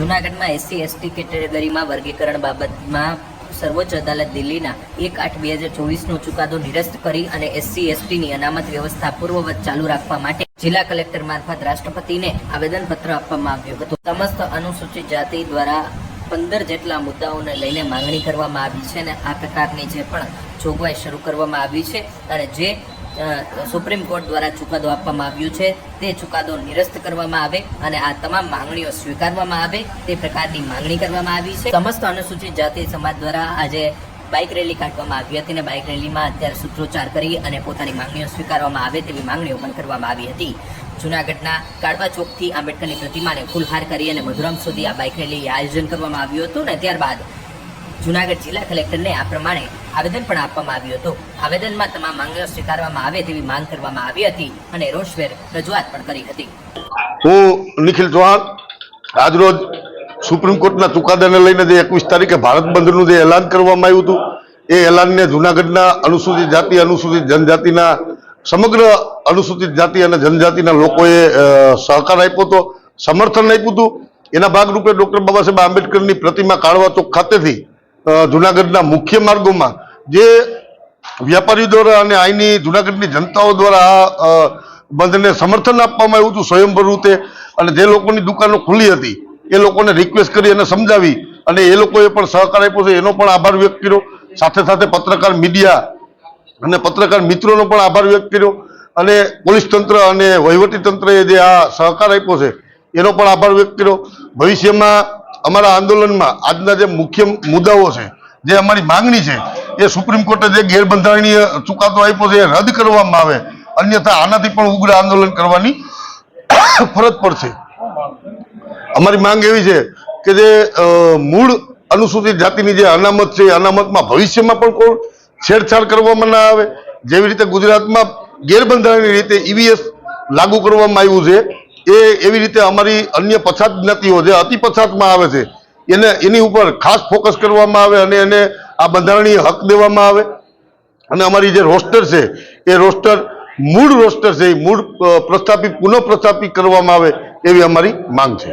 જૂનાગઢમાં SC, ST કેટેગરીમાં વર્ગીકરણ બાબતમાં સર્વોચ્ચ અદાલત દિલ્હીના એક આઠ બે હજાર ચોવીસનો ચુકાદો નિરસ્ત કરી અને એસસી, એસટીની અનામત વ્યવસ્થા પૂર્વવત ચાલુ રાખવા માટે જિલ્લા કલેક્ટર મારફત રાષ્ટ્રપતિને આવેદનપત્ર આપવામાં આવ્યું હતું. સમસ્ત અનુસૂચિત જાતિ દ્વારા પંદર જેટલા મુદ્દાઓને લઈને માંગણી કરવામાં આવી છે અને આ પ્રકારની જે પણ જોગવાઈ શરૂ કરવામાં આવી છે અને જે સુપ્રીમ કોર્ટ દ્વારા ચુકાદો આપવામાં આવ્યું છે. તે ચુકાદો નિરસ્ત કરવામાં આવે અને આ તમામ માંગણીઓ સ્વીકારવામાં આવે. તે પ્રકારની માંગણી કરવામાં આવી છે. સમસ્ત અનુસૂચિત જાતિ સમાજ દ્વારા આજે બાઇક રેલી કાઢવામાં આવી હતી અને બાઇક રેલીમાં અત્યારે સૂત્રોચ્ચાર કરી અને પોતાની માંગણીઓ સ્વીકારવામાં આવે તેવી માંગણીઓ પણ કરવામાં આવી હતી. જૂનાગઢના કાળવા ચોકથી આંબેડકરની પ્રતિમાને ફૂલહાર કરી અને મધુરમ સુધી આ બાઇક રેલી આયોજન કરવામાં આવ્યું હતું અને ત્યારબાદ જૂનાગઢ જિલ્લા કલેક્ટરને આ પ્રમાણે આવેદન પણ આપવામાં આવ્યું હતું. આવેદનમાં તમામ માંગણીઓ સ્વીકારવામાં આવે તેવી માંગ કરવામાં આવી હતી અને રોષભેર રજૂઆત પણ કરી હતી. હું નિખિલ ચૌહાણ, આજરોજ સુપ્રીમ કોર્ટના ચુકાદાને લઈને જે એકવીસ તારીખે ભારત બંધનું જે એલાન કરવામાં આવ્યું હતું, એ એલાનને જુનાગઢના અનુસૂચિત જાતિ, અનુસૂચિત જનજાતિના, સમગ્ર અનુસૂચિત જાતિ અને જનજાતિના લોકોએ સહકાર આપ્યો હતો, સમર્થન આપ્યું હતું. એના ભાગરૂપે ડૉક્ટર બાબા સાહેબ આંબેડકરની પ્રતિમા કાળવા ચોક ખાતેથી જુનાગઢના મુખ્ય માર્ગોમાં જે વ્યાપારીઓ દ્વારા અને અહીંની જુનાગઢની જનતાઓ દ્વારા આ બંધને સમર્થન આપવામાં આવ્યું હતું સ્વયંભર રૂપે અને જે લોકોની દુકાનો ખુલ્લી હતી, એ લોકોને રિક્વેસ્ટ કરી અને સમજાવી અને એ લોકોએ પણ સહકાર આપ્યો છે. એનો પણ આભાર વ્યક્ત કર્યો. સાથે સાથે પત્રકાર મીડિયા અને પત્રકાર મિત્રોનો પણ આભાર વ્યક્ત કર્યો. અને પોલીસ તંત્ર અને વહીવટી તંત્રએ જે આ સહકાર આપ્યો છે એનો પણ આભાર વ્યક્ત કર્યો. ભવિષ્યમાં અમારા આંદોલનમાં આજના જે મુખ્ય મુદ્દાઓ છે, જે અમારી માંગણી છે, એ સુપ્રીમ કોર્ટે જે ગેરબંધારણીય ચુકાદો આપ્યો છે, એ રદ કરવામાં આવે. અન્યથા આનાથી પણ ઉગ્ર આંદોલન કરવાની ફરજ પડશે. અમારી માંગ એવી છે કે જે મૂળ અનુસૂચિત જાતિની જે અનામત છે, એ અનામતમાં ભવિષ્યમાં પણ કોઈ છેડછાડ કરવામાં ના આવે. જેવી રીતે ગુજરાતમાં ગેરબંધારણીય રીતે ઈવીએસ લાગુ કરવામાં આવ્યું છે એ એવી રીતે અમારી અન્ય પછાત જ્ઞાતિઓ જે અતિ પછાતમાં આવે છે, એને એની ઉપર ખાસ ફોકસ કરવામાં આવે અને એને આ બંધારણીય હક દેવામાં આવે. અને અમારી જે રોસ્ટર છે, એ રોસ્ટર મૂળ રોસ્ટર છે, એ મૂળ પ્રસ્થાપિત, પુનઃ પ્રસ્થાપિત કરવામાં આવે એવી અમારી માંગ છે.